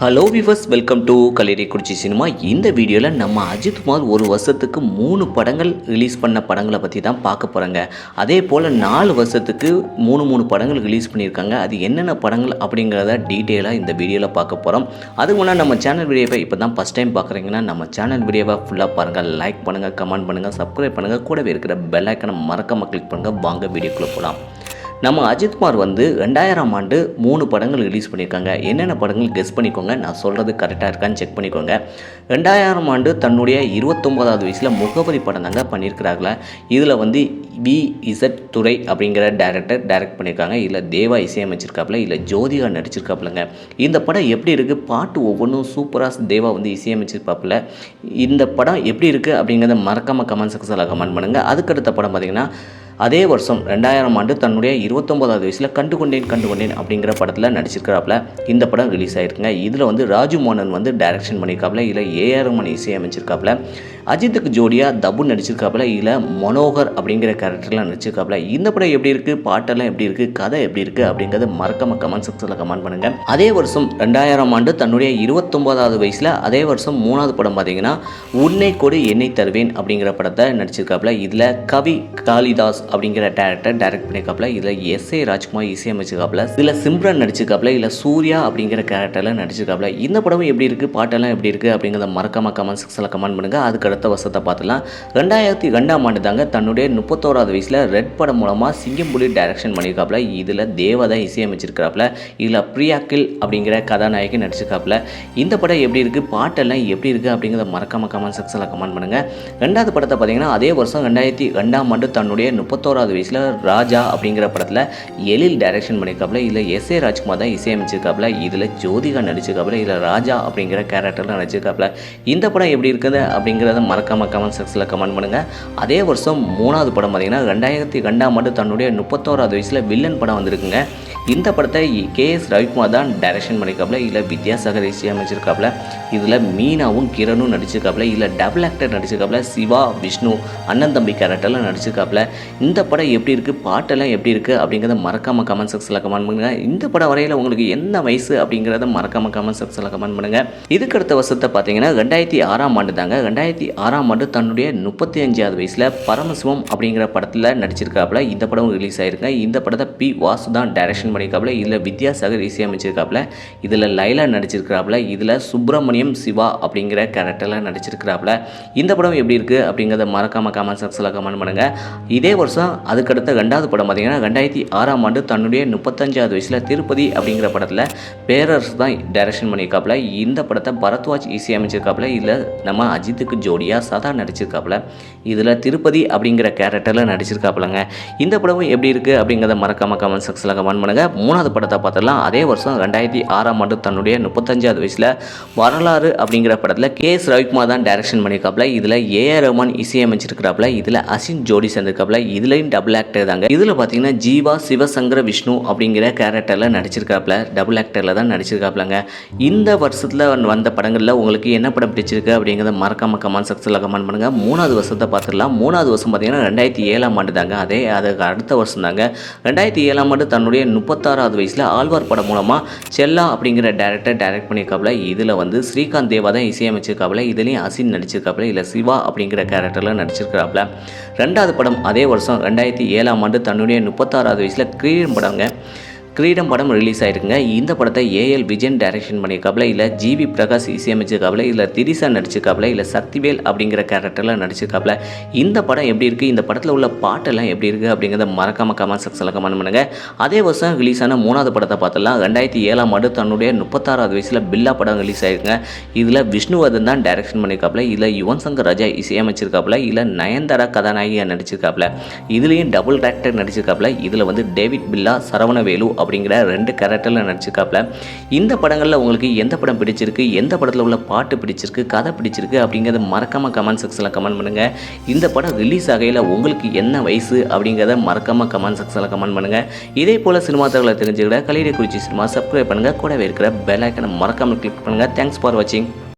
Hello viewers welcome to Kurichi cinema இந்த வீடியோவில் நம்ம அஜித் குமார் ஒரு வருஷத்துக்கு மூணு படங்கள் ரிலீஸ் பண்ண படங்களை பற்றி தான் பார்க்க போகிறோங்க அதே போல் நாலு வருஷத்துக்கு மூணு மூணு படங்கள் ரிலீஸ் பண்ணியிருக்காங்க. அது என்னென்ன படங்கள் அப்படிங்கிறத டீட்டெயிலாக இந்த வீடியோவில் பார்க்க போகிறோம் அதுக்கு முன்னாடி நம்ம சேனல் வீடியோவை இப்போ தான் ஃபஸ்ட் டைம் பார்க்குறீங்கன்னா நம்ம சேனல் வீடியோவை ஃபுல்லாக பாருங்கள் லைக் பண்ணுங்கள் கமெண்ட் பண்ணுங்கள் சப்ஸ்கிரைப் பண்ணுங்கள் கூடவே இருக்கிற பெல் ஐக்கனை மறக்காமல் கிளிக் பண்ணுங்கள் வாங்க வீடியோக்குள்ளே போகலாம் நம்ம அஜித்குமார் வந்து ரெண்டாயிரம் ஆண்டு மூணு படங்கள் ரிலீஸ் பண்ணியிருக்காங்க. என்னென்ன படங்கள் கெஸ் பண்ணிக்கோங்க. நான் சொல்கிறது கரெக்டாக இருக்கான்னு செக் பண்ணிக்கோங்க. ரெண்டாயிரம் ஆண்டு தன்னுடைய இருபத்தொம்போதாவது வயசில் முகவரி படம் தாங்க பண்ணியிருக்கிறாங்களே இதில் வந்து வி இசட் துறை அப்படிங்கிற டேரக்டர் டைரக்ட் பண்ணியிருக்காங்க. இல்லை தேவா இசையமைச்சிருக்காப்புல இல்லை ஜோதிகா நடிச்சிருக்காப்புலங்க. இந்த படம் எப்படி இருக்குது பாட்டு ஒவ்வொன்றும் சூப்பராக தேவா வந்து இசையமைச்சிருப்பாப்புல. இந்த படம் எப்படி இருக்குது அப்படிங்கிறத மறக்காமல் கமெண்ட் செக்ஷனில் கமெண்ட் பண்ணுங்கள் அதுக்கடுத்த படம் பார்த்திங்கன்னா அதே வருஷம் ரெண்டாயிரம் ஆண்டு தன்னுடைய இருபத்தொம்போதாவது வயசில் கண்டு கொண்டேன் கண்டு கொண்டேன் அப்படிங்கிற படத்தில் நடிச்சிருக்கிறாப்புல இந்த படம் ரிலீஸ் ஆயிருக்குங்க. இதில் வந்து ராஜு மோகன் வந்து டைரக்ஷன் பண்ணியிருக்காப்புல இல்லை ஏஆர் மணி இசையமைச்சிருக்காப்புல அஜித்துக்கு ஜோடியாக தபு நடிச்சிருக்காப்புல இல்லை மனோகர் அப்படிங்கிற கேரக்டரில் நடிச்சிருக்காப்புல. இந்த படம் எப்படி இருக்குது பாட்டெல்லாம் எப்படி இருக்குது கதை எப்படி இருக்குது அப்படிங்கிறத மறக்காம கமெண்ட் செக்ஷனில் கமெண்ட் பண்ணுங்கள் அதே வருஷம் ரெண்டாயிரம் ஆண்டு தன்னுடைய இருபத்தொம்போதாவது வயசில் அதே வருஷம் மூணாவது படம் பார்த்தீங்கன்னா உன்னை கொடு என்னை தருவேன் அப்படிங்கிற படத்தை நடிச்சிருக்காப்புல. இதில் கவி காளிதாஸ் அப்படிங்கிற டேரக்டர் டைரக்ட் பண்ணியிருக்காப்புல இதில் எஸ் ஏ ராஜ்குமார் இசையமைச்சிருக்காப்புல இதில் சிம்ரன் நடிச்சிருக்காப்புல. இல்லை சூர்யா அப்படிங்கிற கேரக்டரில் நடிச்சிருக்காப்புல. இந்த படமும் எப்படி இருக்குது பாட்டெல்லாம் எப்படி இருக்குது அப்படிங்கிறத மறக்காம கமெண்ட் செக்ஷனில் கமெண்ட் பண்ணுங்கள் அதுக்கு அடுத்த வருஷத்தை பார்த்துலாம் ரெண்டாயிரத்தி ரெண்டாம் ஆண்டு தாங்க தன்னுடைய முப்பத்தோராவது வயசில் ரெட் படம் மூலமாக சிங்கம்புலி டைரக்ஷன் பண்ணியிருக்காப்புல. இதில் தேவதா இசையமைச்சிருக்காப்புல இதில் பிரியாக்கில் அப்படிங்கிற கதாநாயகி நடிச்சிருக்காப்புல. இந்த படம் எப்படி இருக்குது பாட்டெல்லாம் எப்படி இருக்குது அப்படிங்கிறத மறக்காம கமெண்ட் செக்ஷனில் கமெண்ட் பண்ணுங்கள் ரெண்டாவது படத்தை பார்த்தீங்கன்னா அதே வருஷம் ரெண்டாயிரத்தி ரெண்டாம் ஆண்டு தன்னுடைய முப்பத்தோராவது வயசில் ராஜா அப்படிங்கிற படத்தில் எழில் டைரக்ஷன் பண்ணியிருக்காப்புல. இல்லை எஸ் ஏ ராஜ்குமார் தான் இசையமைச்சிருக்காப்புல. இதில் ஜோதிகா நடிச்சிருக்காப்புல. இதில் ராஜா அப்படிங்கிற கேரக்டரில் நடிச்சிருக்காப்புல. இந்த படம் எப்படி இருக்குது அப்படிங்கிறத மறக்காமல் கமெண்ட் செக்ஷனில் கமெண்ட் பண்ணுங்கள் அதே வருஷம் மூணாவது படம் பார்த்தீங்கன்னா ரெண்டாயிரத்தி ரெண்டாம் ஆண்டு தன்னுடைய முப்பத்தோராவது வயசில் வில்லன் படம் வந்திருக்குங்க. இந்த படத்தை கே எஸ் ரவிக்குமார் தான் டைரக்ஷன் பண்ணியிருக்காப்புல இல்லை வித்யாசாகர் இசையமைச்சிருக்காப்புல இதில் மீனாவும் கிரணும் நடிச்சிருக்காப்புல இல்லை டபுள் ஆக்டர் நடிச்சிருக்காப்புல சிவா விஷ்ணு அண்ணன் தம்பி கேரக்டர்லாம் நடிச்சிருக்காப்புல. இந்த படம் எப்படி இருக்குது பாட்டெல்லாம் எப்படி இருக்குது அப்படிங்கிறத மறக்காமல் கமெண்ட் செக்ஷனில் கமெண்ட் பண்ணுங்கள் இந்த படம் வரையில் உங்களுக்கு என்ன வயசு அப்படிங்கிறத மறக்காமல் கமெண்ட் செக்ஷனில் கமெண்ட் பண்ணுங்கள் இதுக்கு அடுத்த வருஷத்தை பார்த்தீங்கன்னா ரெண்டாயிரத்தி ஆறாம் ஆண்டு தாங்க. ரெண்டாயிரத்தி ஆறாம் ஆண்டு தன்னுடைய முப்பத்தி அஞ்சாவது வயசில் பரமசிவம் அப்படிங்கிற படத்தில் நடிச்சிருக்காப்புல. இந்த படம் ரிலீஸ் ஆயிருங்க இந்த படத்தை பி வாசு தான் டைரக்ஷன் பண்ணியிருக்காப்புல இதில் வித்யாசாகர் இசையமைச்சிருக்காப்புல இதில் லைலா நடிச்சிருக்கிறாப்புல இதில் சுப்பிரமணியம் சிவா அப்படிங்கிற கேரக்டரில் நடிச்சிருக்கிறாப்புல. இந்த படம் எப்படி இருக்குது அப்படிங்கிறத மறக்காம கமெண்ட் செக்ஷனில் கமெண்ட் பண்ணுங்கள் இதே வருஷம் அதுக்கடுத்த ரெண்டாவது படம் பார்த்தீங்கன்னா ரெண்டாயிரத்தி ஆறாம் ஆண்டு தன்னுடைய முப்பத்தஞ்சாவது வயசில் திருப்பதி அப்படிங்கிற படத்தில் பேரரசு தான் டைரக்ஷன் பண்ணியிருக்காப்புல. இந்த படத்தை பரத்வாஜ் இசையமைச்சிருக்காப்புல இதில் நம்ம அஜித்துக்கு ஜோடியாக சதா நடிச்சிருக்காப்புல. இதில் திருப்பதி அப்படிங்கிற கேரக்டரில் நடிச்சிருக்காப்புலங்க. இந்த படமும் எப்படி இருக்குது அப்படிங்கிறத மறக்காம கமெண்ட் செக்ஷனில் கமெண்ட் பண்ணுங்கள் மூணாவது படத்தை பார்த்துடலாம். அதே வருஷம் ரெண்டாயிரத்தி ஆறாம் ஆண்டு தன்னுடைய முப்பத்தஞ்சாவது வயசில் வரலாறு அப்படிங்கிற படத்தில் கே எஸ் ரவிக்குமார் தான் டைரக்ஷன் பண்ணியிருக்காப்புல. இதில் ஏஆர் ரஹ்மான் இசையமைச்சிருக்கிறாப்புல. இதில் அசின் ஜோடி சேர்ந்திருக்காப்புல. இதுலேயும் டபுள் ஆக்டர் தாங்க. இதில் பார்த்தீங்கன்னா ஜீவா சிவசங்கர விஷ்ணு அப்படிங்கிற கேரக்டரில் நடிச்சிருக்காப்புல. டபுள் ஆக்டரில் தான் நடிச்சிருக்காப்புலங்க. இந்த வருஷத்தில் வந்த படங்களில் உங்களுக்கு என்ன படம் பிடிச்சிருக்கு அப்படிங்கிறத மறக்காம கமெண்ட் செக்ஷனில் கமெண்ட் பண்ணுங்கள் மூணாவது வருஷத்தை பார்த்துடலாம். மூணாவது வருஷம் பார்த்தீங்கன்னா ரெண்டாயிரத்தி ஏழாம் ஆண்டு தாங்க. அதே அதுக்கு அடுத்த வருஷம் தாங்க. ரெண்டாயிரத்தி ஏழாம் ஆண்டு தன்னுடைய முப்பத்தாறாவது வயசில் ஆழ்வார் படம் மூலமாக செல்லா அப்படிங்கிற டேரக்டர் டைரக்ட் பண்ணியிருக்காப்புல. இதில் வந்து ஸ்ரீகாந்த் தேவா தான் இசையமைச்சிருக்காப்புல. இதுலேயும் அசின் நடிச்சிருக்காப்புல. இல்லை சிவா அப்படிங்கிற கேரக்டரில் நடிச்சிருக்கிறாப்புல. ரெண்டாவது படம் அதே வருஷம் ரெண்டாயிரத்தி ஏழாம் ஆண்டு தன்னுடைய முப்பத்தாறாவது வயசில் கிரீடம் படங்க கிரீடம் படம் ரிலீஸ் ஆயிருக்குங்க. இந்த படத்தை ஏஎல் விஜயன் டைரக்ஷன் பண்ணியிருக்காப்புல இல்லை ஜிவி பிரகாஷ் இசையமைச்சிருக்காப்புல இல்லை திரிசா நடிச்சிருக்காப்புல இல்லை சக்திவேல் அப்படிங்கிற கேரக்டரில் நடிச்சிருக்காப்புல இந்த படம் எப்படி இருக்குது இந்த படத்தில் உள்ள பாட்டெல்லாம் எப்படி இருக்குது அப்படிங்கிறத மறக்காம கமெண்ட் செக்ஷனில் கமெண்ட் பண்ணுங்கள் அதே வருஷம் ரிலீஸ் ஆன மூணாவது படத்தை பார்த்தலாம் ரெண்டாயிரத்தி ஏழாம் ஆண்டு தன்னுடைய முப்பத்தாறாவது வயசில் பில்லா படம் ரிலீஸ் ஆயிருக்குங்க. இதில் விஷ்ணுவர்தன் தான் டைரக்ஷன் பண்ணியிருக்காப்புல இல்லை யுவன் சங்கர் ராஜா இசையமைச்சிருக்காப்புல இல்லை நயன்தாரா கதாநாயகியாக நடிச்சிருக்காப்புல இதுலேயும் டபுள் டேரக்டர் நடிச்சிருக்காப்புல இதில் வந்து டேவிட் பில்லா சரவணவேலு அப்படிங்கிற ரெண்டு கேரக்டரில் நடிச்சிருக்காப்புல இந்த படங்களில் உங்களுக்கு எந்த படம் பிடிச்சிருக்கு? எந்த படத்தில் உள்ள பாட்டு பிடிச்சிருக்கு? கதை பிடிச்சிருக்கு? அப்படிங்கிறத மறக்காமல் கமெண்ட் செக்ஷனில் கமெண்ட் பண்ணுங்கள் இந்த படம் ரிலீஸ் ஆகையில் உங்களுக்கு என்ன வயசு? அப்படிங்கிறத மறக்காமல் கமெண்ட் செக்ஷனில் கமெண்ட் பண்ணுங்கள் இதே போல் சினிமா தகவலை தெரிஞ்சுக்கிட கலையை குறிச்சி சினிமா சப்ஸ்கிரைப் பண்ணுங்கள் கூடவே இருக்கிற பெல் ஐக்கனை மறக்காமல் கிளிக் பண்ணுங்கள் தேங்க்ஸ் ஃபார் வாட்சிங்